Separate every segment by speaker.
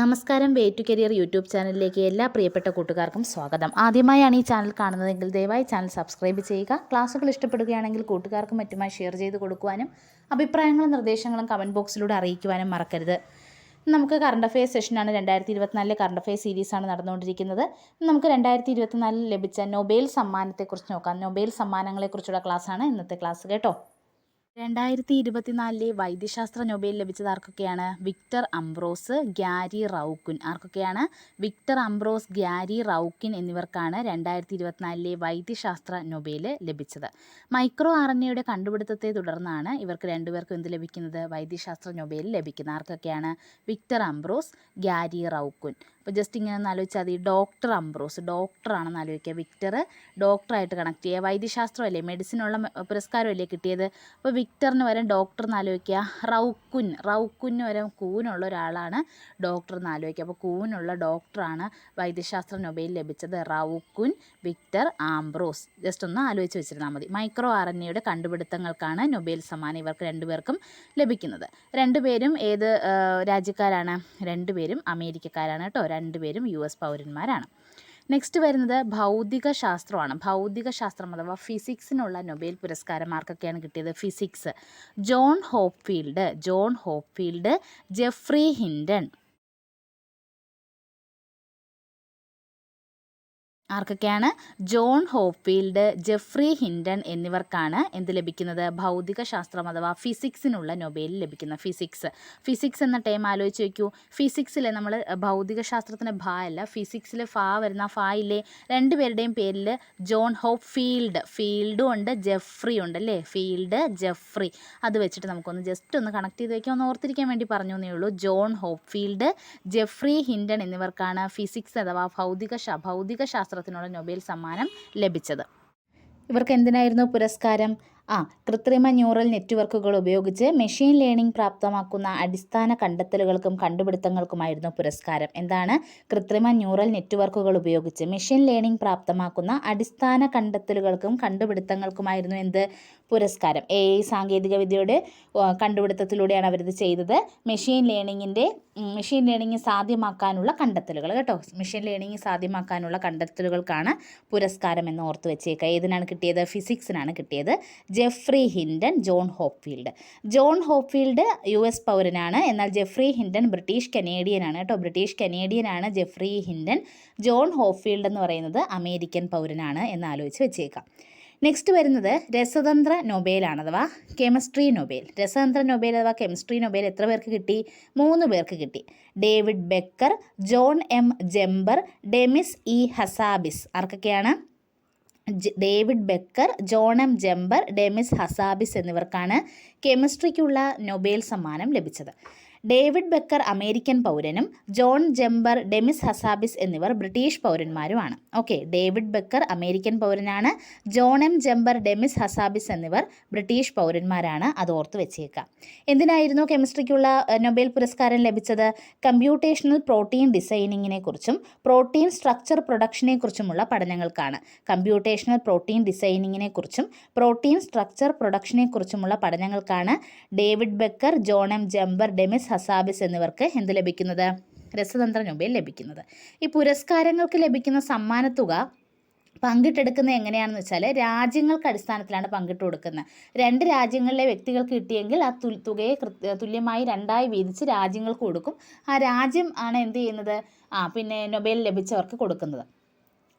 Speaker 1: നമസ്കാരം way to career YouTube ചാനലിലേക്ക് എല്ലാ പ്രിയപ്പെട്ട കൂട്ടുകാർക്കും സ്വാഗതം. ആദ്യമായാണ് ഈ ചാനൽ കാണുന്നതെങ്കിൽ ദയവായി ചാനൽ സബ്സ്ക്രൈബ് ചെയ്യുക. ക്ലാസ്സുകൾ ഇഷ്ടപ്പെടുകയാണെങ്കിൽ കൂട്ടുകാർക്കും മറ്റുമായി ഷെയർ ചെയ്ത് കൊടുക്കുവാനും അഭിപ്രായങ്ങളും നിർദ്ദേശങ്ങളും കമന്റ് ബോക്സിലൂടെ അറിയിക്കുവാനും മറക്കരുത്. നമുക്ക് കറണ്ട് അഫയേഴ്സ് സെഷനാണ് രണ്ടായിരത്തി ഇരുപത്തിനാലിലെ കറണ്ട് അഫെയർ സീരീസാണ് നടന്നുകൊണ്ടിരിക്കുന്നത്. നമുക്ക് രണ്ടായിരത്തി ഇരുപത്തിനാലിൽ ലഭിച്ച നൊബേൽ സമ്മാനത്തെക്കുറിച്ച് നോക്കാം. നൊബേൽ സമ്മാനങ്ങളെക്കുറിച്ചുള്ള ക്ലാസ്സാണ് ഇന്നത്തെ ക്ലാസ് കേട്ടോ. രണ്ടായിരത്തി ഇരുപത്തിനാലിലെ വൈദ്യശാസ്ത്ര നൊബേൽ ലഭിച്ചത് ആർക്കൊക്കെയാണ്? Victor Ambros Gary Ruvkun. ആർക്കൊക്കെയാണ്? വിക്ടർ അംബ്രോസ് ഗ്യാരി റൗക്കിൻ എന്നിവർക്കാണ് രണ്ടായിരത്തി ഇരുപത്തിനാലിലെ വൈദ്യശാസ്ത്ര നൊബേൽ ലഭിച്ചത്. മൈക്രോ ആർ എൻ എയുടെ കണ്ടുപിടുത്തത്തെ തുടർന്നാണ് ഇവർക്ക് രണ്ടുപേർക്കും എന്ത് ലഭിക്കുന്നത്? വൈദ്യശാസ്ത്ര നൊബേൽ ലഭിക്കുന്നത്. ആർക്കൊക്കെയാണ്? Victor Ambros Gary Ruvkun. അപ്പോൾ ജസ്റ്റ് ഇങ്ങനെ ഒന്ന് ആലോചിച്ചാൽ മതി. ഡോക്ടർ അംബ്രോസ് ഡോക്ടറാണെന്ന് ആലോചിക്കുക വിക്ടർ ഡോക്ടറായിട്ട് കണക്ട് ചെയ്യുക വൈദ്യശാസ്ത്രമല്ലേ മെഡിസിനുള്ള പുരസ്കാരമല്ലേ കിട്ടിയത്? അപ്പോൾ വിക്ടറിന് വരെ ഡോക്ടർ എന്ന് ആലോചിക്കുക റൗക്കുൻ റൗക്കുന് വരെ കൂനുള്ള ഒരാളാണ് ഡോക്ടർ എന്ന് ആലോചിക്കുക അപ്പോൾ കൂനുള്ള ഡോക്ടറാണ് വൈദ്യശാസ്ത്ര നൊബേൽ ലഭിച്ചത് റൗക്കുൻ വിക്ടർ ആംബ്രോസ്. ജസ്റ്റ് ഒന്ന് ആലോചിച്ച് വെച്ചിരുന്നാൽ മതി. മൈക്രോ ആർ എൻ എയുടെ കണ്ടുപിടുത്തങ്ങൾക്കാണ് നൊബേൽ സമ്മാനം ഇവർക്ക് രണ്ടുപേർക്കും ലഭിക്കുന്നത്. രണ്ടുപേരും ഏത് രാജ്യക്കാരാണ്? രണ്ടുപേരും അമേരിക്കക്കാരാണ് കേട്ടോ. രണ്ടുപേരും യു എസ് പൗരന്മാരാണ്. നെക്സ്റ്റ് വരുന്നത് ഭൗതിക ശാസ്ത്രമാണ് ഭൗതിക ശാസ്ത്രം അഥവാ ഫിസിക്സിനുള്ള നൊബേൽ പുരസ്കാരം ആർക്കൊക്കെയാണ് കിട്ടിയത്? Physics. John Hopfield. John Hopfield Geoffrey Hinton. ആർക്കൊക്കെയാണ്? ജോൺ ഹോപ്ഫീൽഡ് ജെഫ്രി ഹിൻഡൺ എന്നിവർക്കാണ് എന്ത് ലഭിക്കുന്നത്? ഭൗതിക ശാസ്ത്രം അഥവാ ഫിസിക്സിനുള്ള നൊബേൽ ലഭിക്കുന്ന ഫിസിക്സ്. ഫിസിക്സ് എന്ന ടൈം ആലോചിച്ച് വയ്ക്കൂ ഫിസിക്സിലെ നമ്മൾ ഭൗതിക ശാസ്ത്രത്തിന് ഭാ അല്ല ഫിസിക്സിൽ ഫാ വരുന്ന ഫാ ഇല്ലേ? രണ്ടുപേരുടെയും പേരിൽ ജോൺ ഹോപ്പ് ഫീൽഡ് ഫീൽഡും ഉണ്ട് ജെഫ്രി ഉണ്ട് അല്ലേ? Field Geoffrey. അത് വെച്ചിട്ട് നമുക്കൊന്ന് ജസ്റ്റ് ഒന്ന് കണക്ട് ചെയ്ത് വയ്ക്കാം ഒന്ന് ഓർത്തിരിക്കാൻ വേണ്ടി പറഞ്ഞു എന്നേ ഉള്ളൂ. John Hopfield Geoffrey Hinton എന്നിവർക്കാണ് ഫിസിക്സ് അഥവാ ഭൗതിക ഭൗതിക ശാസ്ത്രത്തിനുള്ള നൊബേൽ സമ്മാനം ലഭിച്ചത്. ഇവർക്ക് എന്തിനായിരുന്നു പുരസ്കാരം? ആ കൃത്രിമ ന്യൂറൽ നെറ്റ്വർക്കുകൾ ഉപയോഗിച്ച് മെഷീൻ ലേണിംഗ് പ്രാപ്തമാക്കുന്ന അടിസ്ഥാന കണ്ടെത്തലുകൾക്കും കണ്ടുപിടുത്തങ്ങൾക്കുമായിരുന്നു പുരസ്കാരം. എന്താണ്? കൃത്രിമ ന്യൂറൽ നെറ്റ്വർക്കുകൾ ഉപയോഗിച്ച് മെഷീൻ ലേണിംഗ് പ്രാപ്തമാക്കുന്ന അടിസ്ഥാന കണ്ടെത്തലുകൾക്കും കണ്ടുപിടുത്തങ്ങൾക്കുമായിരുന്നു എന്ത്? പുരസ്കാരം. എ ഐ സാങ്കേതികവിദ്യയുടെ കണ്ടുപിടുത്തത്തിലൂടെയാണ് അവരിത് ചെയ്തത്. മെഷീൻ ലേണിങ്ങിന്റെ മെഷീൻ ലേണിംഗ് സാധ്യമാക്കാനുള്ള കണ്ടെത്തലുകൾ കേട്ടോ. മെഷീൻ ലേണിംഗ് സാധ്യമാക്കാനുള്ള കണ്ടെത്തലുകൾക്കാണ് പുരസ്കാരം എന്ന് ഓർത്ത് വെച്ചേക്കുക ഏതിനാണ് കിട്ടിയത്? ഫിസിക്സിനാണ് കിട്ടിയത്. Geoffrey Hinton John Hopfield. John Hopfield US S പൗരനാണ്. എന്നാൽ ജെഫ്രി ഹിൻഡൻ ബ്രിട്ടീഷ് കനേഡിയനാണ്. കേട്ടോ ബ്രിട്ടീഷ് കനേഡിയനാണ് ജെഫ്രി ഹിൻഡൻ. ജോൺ ഹോപ്ഫീൽഡ് എന്ന് പറയുന്നത് അമേരിക്കൻ പൗരനാണ് എന്ന് ആലോചിച്ച് വെച്ചേക്കാം. നെക്സ്റ്റ് വരുന്നത് രസതന്ത്ര നൊബേലാണ് അഥവാ കെമിസ്ട്രി നൊബേൽ. രസതന്ത്ര നൊബേൽ അഥവാ കെമിസ്ട്രി നൊബേൽ എത്ര പേർക്ക് കിട്ടി? മൂന്ന് പേർക്ക് കിട്ടി. David Baker John M Jumper Demis E Hassabis. ആർക്കൊക്കെയാണ്? David Baker M Jumper Demis Hassabis എന്നിവർക്കാണ് കെമിസ്ട്രിക്കുള്ള നൊബേൽ സമ്മാനം ലഭിച്ചത്. ഡേവിഡ് ബെക്കർ അമേരിക്കൻ പൗരനും ജോൺ ജെമ്പർ ഡെമിസ് ഹസാബിസ് എന്നിവർ ബ്രിട്ടീഷ് പൗരന്മാരുമാണ്. Okay David Baker American പൗരനാണ് John M Jumper Demis Hassabis എന്നിവർ British പൗരന്മാരാണ് അത് ഓർത്ത് വെച്ചേക്കാം എന്തിനായിരുന്നു കെമിസ്ട്രിക്കുള്ള നൊബേൽ പുരസ്കാരം ലഭിച്ചത്? കമ്പ്യൂട്ടേഷണൽ പ്രോട്ടീൻ ഡിസൈനിങ്ങിനെ കുറിച്ചും പ്രോട്ടീൻ സ്ട്രക്ചർ പ്രൊഡക്ഷനെ കുറിച്ചുമുള്ള പഠനങ്ങൾക്കാണ്. കമ്പ്യൂട്ടേഷണൽ പ്രോട്ടീൻ ഡിസൈനിങ്ങിനെ കുറിച്ചും പ്രോട്ടീൻ സ്ട്രക്ചർ പ്രൊഡക്ഷനെ കുറിച്ചുമുള്ള പഠനങ്ങൾക്കാണ് David Baker John M Jumper Demis Hassabis എന്നിവർക്ക് എന്ത് ലഭിക്കുന്നത്? രസതന്ത്ര നൊബേൽ ലഭിക്കുന്നത്. ഈ പുരസ്കാരങ്ങൾക്ക് ലഭിക്കുന്ന സമ്മാനത്തുക പങ്കിട്ടെടുക്കുന്നത് എങ്ങനെയാണെന്ന് വെച്ചാൽ രാജ്യങ്ങൾക്ക് അടിസ്ഥാനത്തിലാണ് പങ്കിട്ട് കൊടുക്കുന്നത്. രണ്ട് രാജ്യങ്ങളിലെ വ്യക്തികൾക്ക് കിട്ടിയെങ്കിൽ ആ തുൽ തുകയെ തുല്യമായി രണ്ടായി വീതിച്ച് രാജ്യങ്ങൾക്ക് കൊടുക്കും. ആ രാജ്യം ആണ് എന്ത് ചെയ്യുന്നത്? ആ പിന്നെ നൊബേൽ ലഭിച്ചവർക്ക് കൊടുക്കുന്നത്.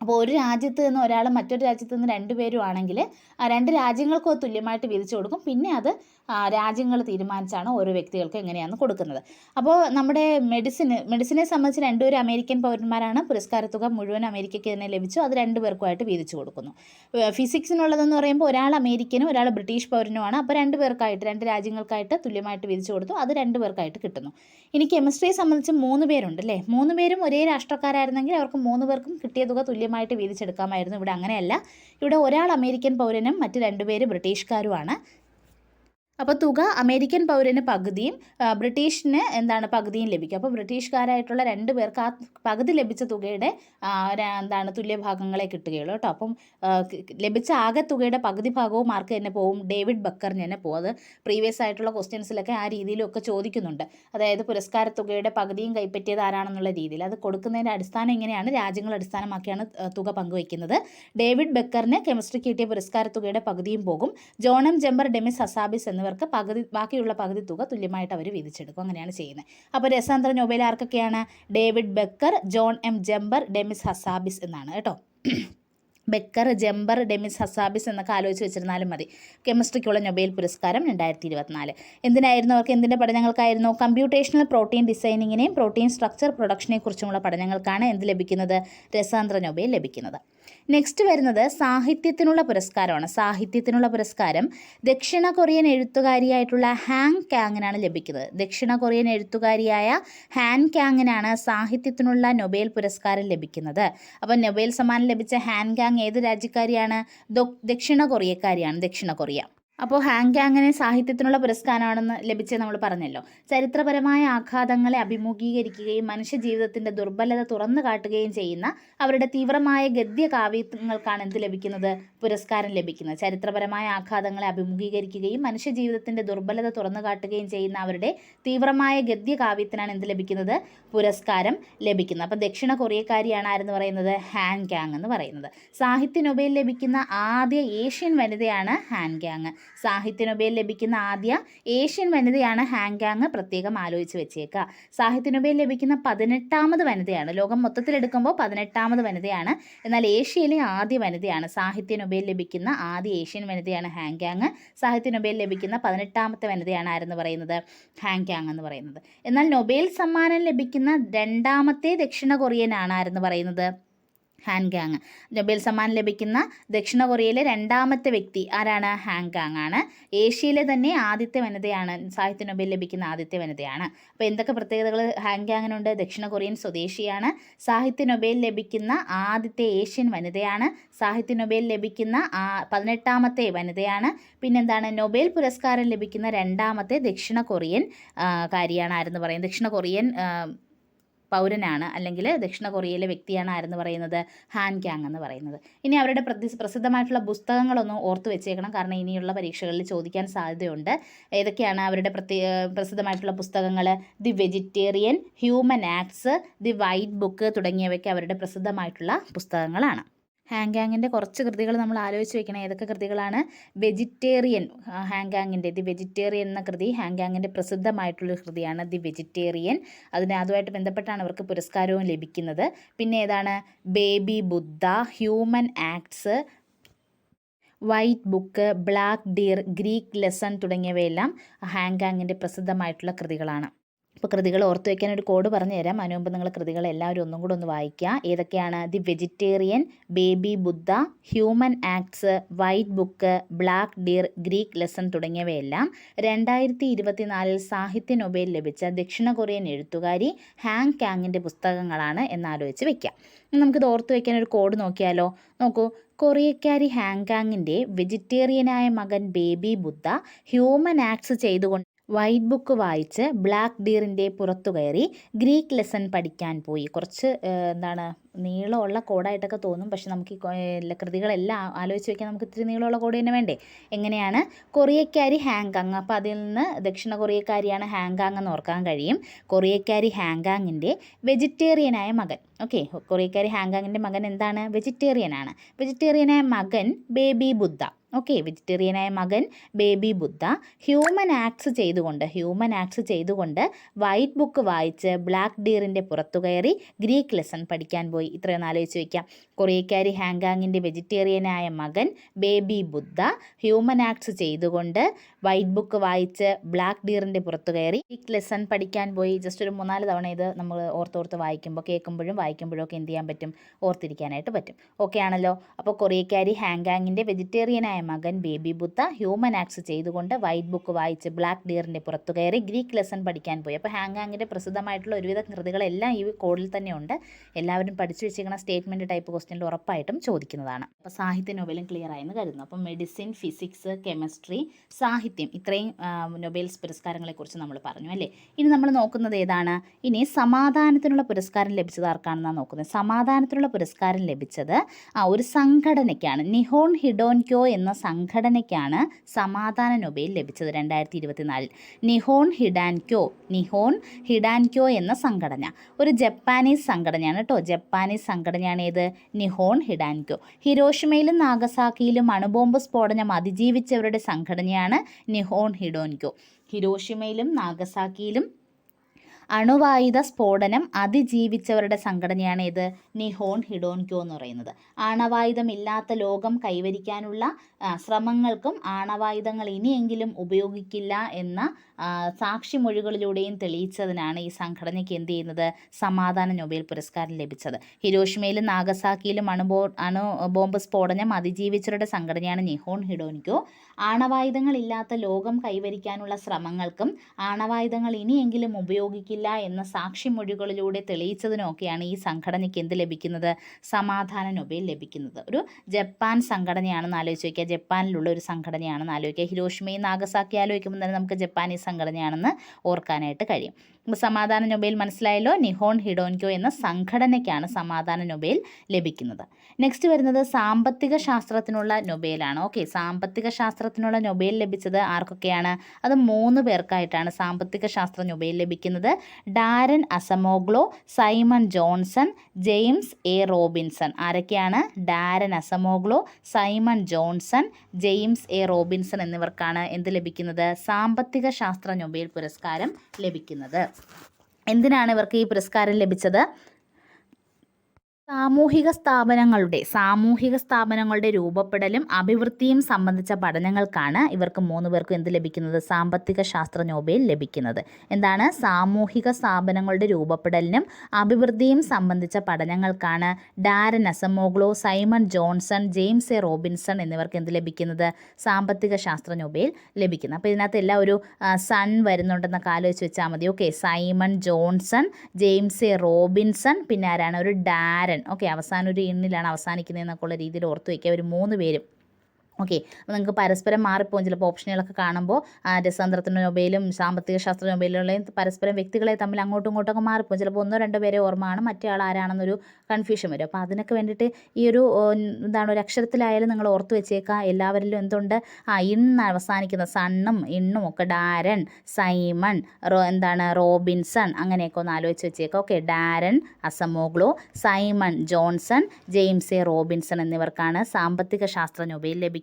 Speaker 1: അപ്പോൾ ഒരു രാജ്യത്ത് നിന്ന് ഒരാൾ മറ്റൊരു രാജ്യത്ത് നിന്ന് രണ്ടുപേരും ആണെങ്കിൽ ആ രണ്ട് രാജ്യങ്ങൾക്കും തുല്യമായിട്ട് വീതിച്ചു കൊടുക്കും. പിന്നെ അത് രാജ്യങ്ങൾ തീരുമാനിച്ചാണ് ഓരോ വ്യക്തികൾക്ക് എങ്ങനെയാണ് കൊടുക്കുന്നത്. അപ്പോൾ നമ്മുടെ മെഡിസിന് മെഡിസിനെ സംബന്ധിച്ച് രണ്ടുപേരും അമേരിക്കൻ പൗരന്മാരാണ്. പുരസ്കാരത്തുക മുഴുവൻ അമേരിക്കയ്ക്ക് തന്നെ ലഭിച്ചു. അത് രണ്ടുപേർക്കുമായിട്ട് വീതിച്ചു കൊടുക്കുന്നു. ഫിസിക്സിനുള്ളതെന്ന് പറയുമ്പോൾ ഒരാൾ അമേരിക്കനും ഒരാൾ ബ്രിട്ടീഷ് പൗരനുമാണ്. അപ്പോൾ രണ്ട് പേർക്കായിട്ട് രണ്ട് രാജ്യങ്ങൾക്കായിട്ട് തുല്യമായിട്ട് വീതിച്ചു കൊടുത്തു. അത് രണ്ട് പേർക്കായിട്ട് കിട്ടുന്നു. ഇനി കെമിസ്ട്രിയെ സംബന്ധിച്ച് മൂന്ന് പേരുണ്ട് അല്ലേ മൂന്ന് പേരും ഒരേ രാഷ്ട്രക്കാരായിരുന്നെങ്കിൽ അവർക്ക് മൂന്ന് പേർക്കും കിട്ടിയ തുക തുല്യമായിട്ട് വീതിച്ചെടുക്കാമായിരുന്നു. ഇവിടെ അങ്ങനെയല്ല. ഇവിടെ ഒരാൾ അമേരിക്കൻ പൗരനും മറ്റ് രണ്ടുപേര് ബ്രിട്ടീഷുകാരുമാണ്. അപ്പോൾ തുക അമേരിക്കൻ പൗരന് പകുതിയും ബ്രിട്ടീഷിന് എന്താണ് പകുതിയും ലഭിക്കും. അപ്പോൾ ബ്രിട്ടീഷുകാരായിട്ടുള്ള രണ്ട് പേർക്ക് ആ പകുതി ലഭിച്ച തുകയുടെ എന്താണ് തുല്യ തുല്യഭാഗങ്ങളെ കിട്ടുകയുള്ളൂ കേട്ടോ. അപ്പം ലഭിച്ച ആകെ തുകയുടെ പകുതി ഭാഗവും മാർക്ക് തന്നെ പോവും. ഡേവിഡ് ബക്കറിന് തന്നെ പോകും അത് പ്രീവിയസ് ആയിട്ടുള്ള ക്വസ്റ്റ്യൻസിലൊക്കെ ആ രീതിയിലൊക്കെ ചോദിക്കുന്നുണ്ട്. അതായത് പുരസ്കാര തുകയുടെ പകുതിയും കൈപ്പറ്റിയത് ആരാണെന്നുള്ള രീതിയിൽ. അത് കൊടുക്കുന്നതിന്റെ അടിസ്ഥാനം എങ്ങനെയാണ്? രാജ്യങ്ങൾ അടിസ്ഥാനമാക്കിയാണ് തുക പങ്കുവയ്ക്കുന്നത്. ഡേവിഡ് ബക്കറിന് കെമിസ്ട്രിക്ക് കിട്ടിയ പുരസ്കാര തുകയുടെ പകുതിയും പോകും. ജോണം ജംബർ ഡെമിസ് ഹസാബിസ് എന്നിവർക്ക് പകുതി ബാക്കിയുള്ള പകുതി തുക തുല്യമായിട്ട് അവർ വീതിച്ചെടുക്കും. അങ്ങനെയാണ് ചെയ്യുന്നത്. അപ്പോൾ രസാന്തര നൊബേൽ ആർക്കൊക്കെയാണ്? David Baker John M Jumper Demis Hassabis എന്നാണ് കേട്ടോ. ബെക്കർ ജംബർ ഡെമിസ് ഹസാബിസ് എന്നൊക്കെ ആലോചിച്ച് വെച്ചിരുന്നാലും മതി. കെമിസ്ട്രിക്കുള്ള നൊബേൽ പുരസ്കാരം രണ്ടായിരത്തി ഇരുപത്തിനാല് എന്തിനായിരുന്നു അവർക്ക് എന്തിന്റെ പഠനങ്ങൾക്കായിരുന്നു? കമ്പ്യൂട്ടേഷണൽ പ്രോട്ടീൻ ഡിസൈനിങ്ങിനെയും പ്രോട്ടീൻ സ്ട്രക്ചർ പ്രൊഡക്ഷനെ കുറിച്ചുമുള്ള പഠനങ്ങൾക്കാണ് എന്ത് ലഭിക്കുന്നത്? രസാന്തര നൊബേൽ ലഭിക്കുന്നത്. നെക്സ്റ്റ് വരുന്നത് സാഹിത്യത്തിനുള്ള പുരസ്കാരമാണ്. സാഹിത്യത്തിനുള്ള പുരസ്കാരം ദക്ഷിണ കൊറിയൻ എഴുത്തുകാരിയായിട്ടുള്ള ഹാങ് കാങ്ങിനാണ് ലഭിക്കുന്നത്. ദക്ഷിണ കൊറിയൻ എഴുത്തുകാരിയായ ഹാൻ കാങ്ങിനാണ് സാഹിത്യത്തിനുള്ള നൊബേൽ പുരസ്കാരം ലഭിക്കുന്നത്. അപ്പോൾ നൊബേൽ സമ്മാനം ലഭിച്ച ഹാൻ കാങ് ഏത് രാജ്യക്കാരിയാണ്? ദക്ഷിണ കൊറിയക്കാരിയാണ് ദക്ഷിണ കൊറിയ. അപ്പോൾ ഹാങ് കാങ്ങിന് സാഹിത്യത്തിനുള്ള പുരസ്കാരമാണെന്ന് ലഭിച്ചത് നമ്മൾ പറഞ്ഞല്ലോ. ചരിത്രപരമായ ആഘാതങ്ങളെ അഭിമുഖീകരിക്കുകയും മനുഷ്യജീവിതത്തിന്റെ ദുർബലത തുറന്നു കാട്ടുകയും ചെയ്യുന്ന അവരുടെ തീവ്രമായ ഗദ്യ കാവ്യങ്ങൾക്കാണ് എന്ത് ലഭിക്കുന്നത്? പുരസ്കാരം ലഭിക്കുന്നത്. ചരിത്രപരമായ ആഘാതങ്ങളെ അഭിമുഖീകരിക്കുകയും മനുഷ്യജീവിതത്തിന്റെ ദുർബലത തുറന്നു കാട്ടുകയും ചെയ്യുന്ന അവരുടെ തീവ്രമായ ഗദ്യ കാവ്യത്തിനാണ് എന്ത് ലഭിക്കുന്നത്? പുരസ്കാരം ലഭിക്കുന്നത്. അപ്പം ദക്ഷിണ കൊറിയക്കാരിയാണ് ആരെന്ന് പറയുന്നത്? ഹാൻ ക്യാങ് എന്ന് പറയുന്നത്. സാഹിത്യ നൊബേൽ ലഭിക്കുന്ന ആദ്യ ഏഷ്യൻ വനിതയാണ് ഹാൻ ക്യാങ് സാഹിത്യ നൊബേൽ ലഭിക്കുന്ന ആദ്യ ഏഷ്യൻ വനിതയാണ് ഹാങ്കാങ് പ്രത്യേകം ആലോചിച്ച് വെച്ചേക്കുക സാഹിത്യ നൊബേൽ ലഭിക്കുന്ന പതിനെട്ടാമത് വനിതയാണ്. ലോകം മൊത്തത്തിലെടുക്കുമ്പോൾ പതിനെട്ടാമത് വനിതയാണ്. എന്നാൽ ഏഷ്യയിലെ ആദ്യ വനിതയാണ് സാഹിത്യ നൊബേൽ ലഭിക്കുന്ന ആദ്യ ഏഷ്യൻ വനിതയാണ് ഹാങ്കാങ്. സാഹിത്യ നൊബേൽ ലഭിക്കുന്ന പതിനെട്ടാമത്തെ വനിതയാണ് ആരെന്ന് പറയുന്നത്? ഹാങ്കാങ് എന്ന് പറയുന്നത്. എന്നാൽ നൊബേൽ സമ്മാനം ലഭിക്കുന്ന രണ്ടാമത്തെ ദക്ഷിണ കൊറിയനാണ് ആരെന്ന് പറയുന്നത്? ഹാൻ ഗാങ് നൊബേൽ സമ്മാനം ലഭിക്കുന്ന ദക്ഷിണ കൊറിയയിലെ രണ്ടാമത്തെ വ്യക്തി ആരാണ്? ഹാൻ ഗാങ് ആണ്. ഏഷ്യയിലെ തന്നെ ആദ്യത്തെ വനിതയാണ്. സാഹിത്യ നൊബേൽ ലഭിക്കുന്ന ആദ്യത്തെ വനിതയാണ്. അപ്പോൾ എന്തൊക്കെ പ്രത്യേകതകൾ ഹാൻ ഗാങ്ങിനുണ്ട് ദക്ഷിണ കൊറിയൻ സ്വദേശിയാണ്. സാഹിത്യ നൊബേൽ ലഭിക്കുന്ന ആദ്യത്തെ ഏഷ്യൻ വനിതയാണ്. സാഹിത്യ നൊബേൽ ലഭിക്കുന്ന പതിനെട്ടാമത്തെ വനിതയാണ്. പിന്നെന്താണ്? നൊബേൽ പുരസ്കാരം ലഭിക്കുന്ന രണ്ടാമത്തെ ദക്ഷിണ കൊറിയൻ കാര്യമാണ് ആരെന്ന് പറയുന്നത് ദക്ഷിണ കൊറിയൻ പൗരനാണ് അല്ലെങ്കിൽ ദക്ഷിണ കൊറിയയിലെ വ്യക്തിയാണ് ആരെന്ന് പറയുന്നത്? ഹാൻ ക്യാങ് എന്ന് പറയുന്നത്. ഇനി അവരുടെ പ്രതി പ്രസിദ്ധമായിട്ടുള്ള പുസ്തകങ്ങളൊന്നും ഓർത്ത് വെച്ചേക്കണം. കാരണം ഇനിയുള്ള പരീക്ഷകളിൽ ചോദിക്കാൻ സാധ്യതയുണ്ട്. ഏതൊക്കെയാണ് അവരുടെ പ്രത്യേക പ്രസിദ്ധമായിട്ടുള്ള പുസ്തകങ്ങൾ The Vegetarian Human Acts The White Book തുടങ്ങിയവയ്ക്ക് അവരുടെ പ്രസിദ്ധമായിട്ടുള്ള പുസ്തകങ്ങളാണ്. ഹാങ്കാങ്ങിന്റെ കുറച്ച് കൃതികൾ നമ്മൾ ആലോചിച്ച് വെക്കണം. ഏതൊക്കെ കൃതികളാണ്? വെജിറ്റേറിയൻ ഹാങ്കാങ്ങിന്റെ ദി വെജിറ്റേറിയൻ എന്ന കൃതി ഹാങ്കാങ്ങിന്റെ പ്രസിദ്ധമായിട്ടുള്ള കൃതിയാണ് ദി വെജിറ്റേറിയൻ. അതിന് അതുമായിട്ട് ബന്ധപ്പെട്ടാണ് അവർക്ക് പുരസ്കാരവും ലഭിക്കുന്നത്. പിന്നെ ഏതാണ്? Baby Buddha Human Acts White Book Black Deer Greek Lesson തുടങ്ങിയവയെല്ലാം ഹാങ്കാങ്ങിന്റെ പ്രസിദ്ധമായിട്ടുള്ള കൃതികളാണ്. അപ്പോൾ കൃതികൾ ഓർത്ത് വയ്ക്കാൻ ഒരു കോഡ് പറഞ്ഞു തരാം. അതിനുമുമ്പ് നിങ്ങൾ കൃതികൾ എല്ലാവരും ഒന്നും കൂടെ ഒന്ന് വായിക്കുക. ഏതൊക്കെയാണ് The Vegetarian Baby Buddha Human Acts White Book Black Deer Greek Lesson തുടങ്ങിയവയെല്ലാം രണ്ടായിരത്തി ഇരുപത്തിനാലിൽ സാഹിത്യ നൊബേൽ ലഭിച്ച ദക്ഷിണ കൊറിയൻ എഴുത്തുകാരി ഹാങ് കാങ്ങിന്റെ പുസ്തകങ്ങളാണ് എന്നാലോചിച്ച് വയ്ക്കാം നമുക്കിത് ഓർത്ത് വയ്ക്കാൻ ഒരു കോഡ് നോക്കിയാലോ? നോക്കൂ. കൊറിയക്കാരി ഹാങ്കാങ്ങിന്റെ വെജിറ്റേറിയനായ മകൻ ബേബി ബുദ്ധ ഹ്യൂമൻ ആക്ട്സ് ചെയ്തുകൊണ്ട് വൈറ്റ് ബുക്ക് വായിച്ച് ബ്ലാക്ക് ഡീറിന്റെ പുറത്തു കയറി ഗ്രീക്ക് ലെസൺ പഠിക്കാൻ പോയി. കുറച്ച് എന്താണ് നീളമുള്ള കോഡായിട്ടൊക്കെ തോന്നും. പക്ഷെ നമുക്ക് ഈ കൃതികളെല്ലാം ആലോചിച്ച് വയ്ക്കാൻ നമുക്ക് ഇത്തിരി നീളമുള്ള കോഡ് തന്നെ വേണ്ടേ? എങ്ങനെയാണ്? കൊറിയക്കാരി ഹാങ്കാങ്. അപ്പോൾ അതിൽ നിന്ന് ദക്ഷിണ കൊറിയക്കാരിയാണ് ഹാങ്കാങ് എന്ന് ഓർക്കാൻ കഴിയും. കൊറിയക്കാരി ഹാങ്കാങ്ങിന്റെ വെജിറ്റേറിയനായ മകൻ. ഓക്കെ കൊറിയക്കാരി ഹാങ്കാങ്ങിന്റെ മകൻ എന്താണ്? വെജിറ്റേറിയനാണ്. വെജിറ്റേറിയനായ മകൻ ബേബി ബുദ്ധ. ഓക്കെ വെജിറ്റേറിയനായ മകൻ ബേബി ബുദ്ധ ഹ്യൂമൻ ആക്ട്സ് ചെയ്തുകൊണ്ട് ഹ്യൂമൻ ആക്ട്സ് ചെയ്തുകൊണ്ട് വൈറ്റ് ബുക്ക് വായിച്ച് ബ്ലാക്ക് ഡിയറിന്റെ പുറത്തു കയറി ഗ്രീക്ക് ലെസൺ പഠിക്കാൻ പോയി. ഇത്രയൊന്ന് ആലോചിച്ച് വയ്ക്കാം കൊറിയക്കാരി ഹാങ്കാങ്ങിന്റെ വെജിറ്റേറിയനായ മകൻ ബേബി ബുദ്ധ ഹ്യൂമൻ ആക്ട്സ് ചെയ്തുകൊണ്ട് വൈറ്റ് ബുക്ക് വായിച്ച് ബ്ലാക്ക് ഡിയറിന്റെ പുറത്തു കയറി ഗ്രീക്ക് ലെസൺ പഠിക്കാൻ പോയി. ജസ്റ്റ് ഒരു മൂന്നാൽ തവണ ഇത് നമ്മൾ ഓർത്തോർത്ത് വായിക്കുമ്പോൾ കേൾക്കുമ്പോഴും വായിക്കുമ്പോഴും ഒക്കെ എന്ത് ചെയ്യാൻ പറ്റും? ഓർത്തിരിക്കാനായിട്ട് പറ്റും. ഓക്കെ ആണല്ലോ. അപ്പോൾ കൊറിയക്കാരി ഹാങ്കാങ്ങിന്റെ വെജിറ്റേറിയനായ മകൻ ബേബി ബുത്ത ഹ്യൂമൻ ആക്സ് ചെയ്തുകൊണ്ട് വൈറ്റ് ബുക്ക് വായിച്ച് ബ്ലാക്ക് ഡിയറിന്റെ പുറത്തു കയറി ഗ്രീക്ക് ലെസൺ പഠിക്കാൻ പോയി. അപ്പോൾ ഹാങ്കാങ്ങിന്റെ പ്രസിദ്ധമായിട്ടുള്ള ഒരുവിധ കൃതികളെല്ലാം ഈ കോഡിൽ തന്നെ ഉണ്ട് എല്ലാവരും പഠിച്ചു വെച്ചിരിക്കുന്ന സ്റ്റേറ്റ്മെന്റ് ടൈപ്പ് ക്വസ്റ്റ്യനിൽ ഉറപ്പായിട്ടും ചോദിക്കുന്നതാണ്. അപ്പോൾ സാഹിത്യ നോബലും ക്ലിയർ ആയെന്ന് കരുതുന്നു. അപ്പോൾ മെഡിസിൻ ഫിസിക്സ് കെമിസ്ട്രി സാഹിത്യം ഇത്രയും നൊബേൽസ് പുരസ്കാരങ്ങളെക്കുറിച്ച് നമ്മൾ പറഞ്ഞു അല്ലേ? ഇനി നമ്മൾ നോക്കുന്നത് ഏതാണ്? ഇനി സമാധാനത്തിനുള്ള പുരസ്കാരം ലഭിച്ചത് ആർക്കാണെന്നാണ് നോക്കുന്നത്. സമാധാനത്തിനുള്ള പുരസ്കാരം ലഭിച്ചത് ആ ഒരു സംഘടനയ്ക്കാണ്. നിഹോൺ ഹിഡോൻക്യോ എന്ന സംഘടനയ്ക്കാണ് സമാധാന നൊബേൽ ലഭിച്ചത് രണ്ടായിരത്തി ഇരുപത്തിനാലിൽ നിഹോൺ ഹിഡാൻക്യോ നിഹോൺ ഹിഡാൻക്യോ എന്ന സംഘടന. ഒരു ജപ്പാനീസ് സംഘടനയാണ് കേട്ടോ ജപ്പാനീസ് സംഘടനയാണ് ഏത്? നിഹോൺ ഹിഡാൻക്യോ. ഹിരോഷിമയിലും നാഗസാക്കിയിലും അണുബോംബ് സ്ഫോടനം അതിജീവിച്ചവരുടെ സംഘടനയാണ് നിഹോൺ ഹിഡോൻക്യോ. ഹിരോഷിമയിലും നാഗസാക്കിയിലും അണുവായുധ സ്ഫോടനം അതിജീവിച്ചവരുടെ സംഘടനയാണ് ഇത് നിഹോൺ ഹിഡോൻക്യോ എന്ന് പറയുന്നത്. ആണവായുധമില്ലാത്ത ലോകം കൈവരിക്കാനുള്ള ശ്രമങ്ങൾക്കും ആണവായുധങ്ങൾ ഇനിയെങ്കിലും ഉപയോഗിക്കില്ല എന്ന സാക്ഷി സാക്ഷിമൊഴികളിലൂടെയും തെളിയിച്ചതിനാണ് ഈ സംഘടനയ്ക്ക് എന്ത് ചെയ്യുന്നത്? സമാധാന നൊബേൽ പുരസ്കാരം ലഭിച്ചത്. ഹിരോഷിമയിലും നാഗസാക്കിയിലും അണുബോ അണു ബോംബ് സ്ഫോടനം അതിജീവിച്ചവരുടെ സംഘടനയാണ് നിഹോൺ ഹിഡോൻക്യോ ആണവായുധങ്ങളില്ലാത്ത ലോകം കൈവരിക്കാനുള്ള ശ്രമങ്ങൾക്കും ആണവായുധങ്ങൾ ഇനിയെങ്കിലും ഉപയോഗിക്കില്ല എന്ന സാക്ഷിമൊഴികളിലൂടെ തെളിയിച്ചതിനൊക്കെയാണ് ഈ സംഘടനയ്ക്ക് എന്ത് ലഭിക്കുന്നത്? സമാധാന നൊബേൽ ലഭിക്കുന്നത്. ഒരു ജപ്പാൻ സംഘടനയാണെന്ന് ആലോചിച്ച് വയ്ക്കുക ജപ്പാനിലുള്ള ഒരു സംഘടനയാണെന്ന് ആലോചിക്കുക. ഹിരോഷിമയും നാഗസാക്കി ആലോചിക്കുമ്പോൾ തന്നെ നമുക്ക് ജപ്പാനീസ് സംഘടനയാണെന്ന് ഓർക്കാനായിട്ട് കഴിയും. അപ്പോൾ സമാധാന നൊബേൽ മനസ്സിലായല്ലോ? നിഹോൺ ഹിഡോൻകോ എന്ന സംഘടനയ്ക്കാണ് സമാധാന നൊബേൽ ലഭിക്കുന്നത്. നെക്സ്റ്റ് വരുന്നത് സാമ്പത്തിക ശാസ്ത്രത്തിനുള്ള നൊബേലാണ്. ഓക്കെ സാമ്പത്തിക ശാസ്ത്രത്തിനുള്ള നൊബേൽ ലഭിച്ചത് ആർക്കൊക്കെയാണ്? അത് മൂന്ന് പേർക്കായിട്ടാണ് സാമ്പത്തിക ശാസ്ത്ര നൊബേൽ ലഭിക്കുന്നത്. Daron Acemoglu Simon Johnson James A Robinson. ആരൊക്കെയാണ്? Daron Acemoglu Simon Johnson James A Robinson എന്നിവർക്കാണ് എന്ത് ലഭിക്കുന്നത്? സാമ്പത്തിക ശാസ്ത്ര നൊബേൽ പുരസ്കാരം ലഭിക്കുന്നത്. എന്തിനാണ് ഇവർക്ക് ഈ പുരസ്കാരം ലഭിച്ചത്? സാമൂഹിക സ്ഥാപനങ്ങളുടെ സാമൂഹിക സ്ഥാപനങ്ങളുടെ രൂപപ്പെടലും അഭിവൃദ്ധിയും സംബന്ധിച്ച പഠനങ്ങൾക്കാണ് ഇവർക്ക് മൂന്ന് പേർക്കും എന്ത് ലഭിക്കുന്നത്? സാമ്പത്തിക ശാസ്ത്ര നോബേൽ ലഭിക്കുന്നത്. എന്താണ്? സാമൂഹിക സ്ഥാപനങ്ങളുടെ രൂപപ്പെടലിനും അഭിവൃദ്ധിയും സംബന്ധിച്ച പഠനങ്ങൾക്കാണ് Daron Acemoglu Simon Johnson James A. Robinson എന്നിവർക്ക് എന്ത് ലഭിക്കുന്നത്? സാമ്പത്തിക ശാസ്ത്ര നോബേൽ ലഭിക്കുന്നത്. അപ്പോൾ ഇതിനകത്ത് എല്ലാം ഒരു സൺ വരുന്നുണ്ടെന്ന കാലം വെച്ച് വെച്ചാൽ മതി. Okay Simon Johnson James A. Robinson പിന്നെ ആരാണ്? ഒരു ഡാരൻ. ഓക്കെ അവസാനം ഒരു എണ്ണിലാണ് അവസാനിക്കുന്നതെന്നൊക്കെ ഉള്ള രീതിയിൽ ഓർത്തു വയ്ക്കുക. ഒരു മൂന്ന് പേരും. ഓക്കെ അപ്പോൾ നിങ്ങൾക്ക് പരസ്പരം മാറിപ്പോകും ചിലപ്പോൾ ഓപ്ഷനുകളൊക്കെ കാണുമ്പോൾ രസതന്ത്രത്തിന്റെ നൊബേലും സാമ്പത്തിക ശാസ്ത്ര നൊബേലുകളെയും പരസ്പരം വ്യക്തികളെ തമ്മിൽ അങ്ങോട്ടും ഇങ്ങോട്ടൊക്കെ മാറിപ്പോകും ചിലപ്പോൾ ഒന്നോ രണ്ടോ പേരെ ഓർമ്മയാണ് മറ്റേ ആൾ ആരാണെന്നൊരു കൺഫ്യൂഷൻ വരും. അപ്പോൾ അതിനൊക്കെ വേണ്ടിയിട്ട് ഈ ഒരു എന്താണ് ഒരു അക്ഷരത്തിലായാലും നിങ്ങൾ ഓർത്ത് വെച്ചേക്കുക. എല്ലാവരിലും എന്തുണ്ട്? ആ ഇന്ന് അവസാനിക്കുന്ന സണ്ണും ഇണ്ണും ഒക്കെ ഡാരൻ സൈമൺ റോ എന്താണ് റോബിൻസൺ അങ്ങനെയൊക്കെ ഒന്ന് ആലോചിച്ച് വെച്ചേക്കുക. Okay Daron Acemoglu Simon Johnson James A. Robinson എന്നിവർക്കാണ് സാമ്പത്തിക ശാസ്ത്ര നൊബേൽ ലഭിക്കുന്നത്.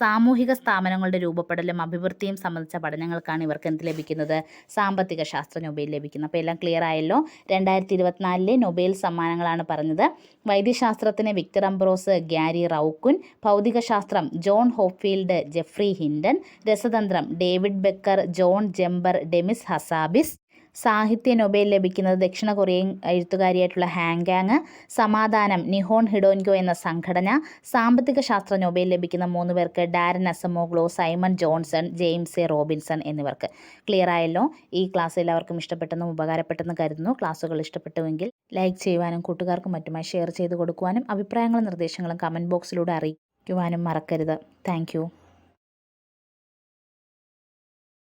Speaker 1: സാമൂഹിക സ്ഥാപനങ്ങളുടെ രൂപപ്പെടലും അഭിവൃദ്ധിയും സംബന്ധിച്ച പഠനങ്ങൾക്കാണ് ഇവർക്ക് എന്ത് ലഭിക്കുന്നത്? സാമ്പത്തിക ശാസ്ത്ര നൊബേൽ ലഭിക്കുന്നത്. അപ്പോൾ എല്ലാം ക്ലിയർ ആയല്ലോ? രണ്ടായിരത്തി ഇരുപത്തിനാലിലെ നൊബേൽ സമ്മാനങ്ങളാണ് പറഞ്ഞത്. വൈദ്യശാസ്ത്രത്തിന് വിക്ടർ അംബ്രോസ് ഗ്യാരി റൗക്കുൻ ഭൗതികശാസ്ത്രം ജോൺ ഹോപ്ഫീൽഡ് ജെഫ്രി ഹിൻഡൻ രസതന്ത്രം David Baker John Jumper Demis Hassabis സാഹിത്യ നൊബേൽ ലഭിക്കുന്നത് ദക്ഷിണ കൊറിയൻ എഴുത്തുകാരിയായിട്ടുള്ള ഹാങ്കാങ് സമാധാനം നിഹോൺ ഹിഡോൻഗോ എന്ന സംഘടന സാമ്പത്തിക ശാസ്ത്ര നൊബേൽ ലഭിക്കുന്ന മൂന്ന് പേർക്ക് Daron Acemoglu Simon Johnson James A. Robinson എന്നിവർക്ക്. ക്ലിയർ ആയല്ലോ? ഈ ക്ലാസ് എല്ലാവർക്കും ഇഷ്ടപ്പെട്ടെന്നും ഉപകാരപ്പെട്ടെന്ന് കരുതുന്നു. ക്ലാസ്സുകൾ ഇഷ്ടപ്പെട്ടുവെങ്കിൽ ലൈക്ക് ചെയ്യുവാനും കൂട്ടുകാർക്കും മറ്റുമായി ഷെയർ ചെയ്ത് കൊടുക്കുവാനും അഭിപ്രായങ്ങളും നിർദ്ദേശങ്ങളും കമന്റ് ബോക്സിലൂടെ അറിയിക്കുവാനും മറക്കരുത്. താങ്ക്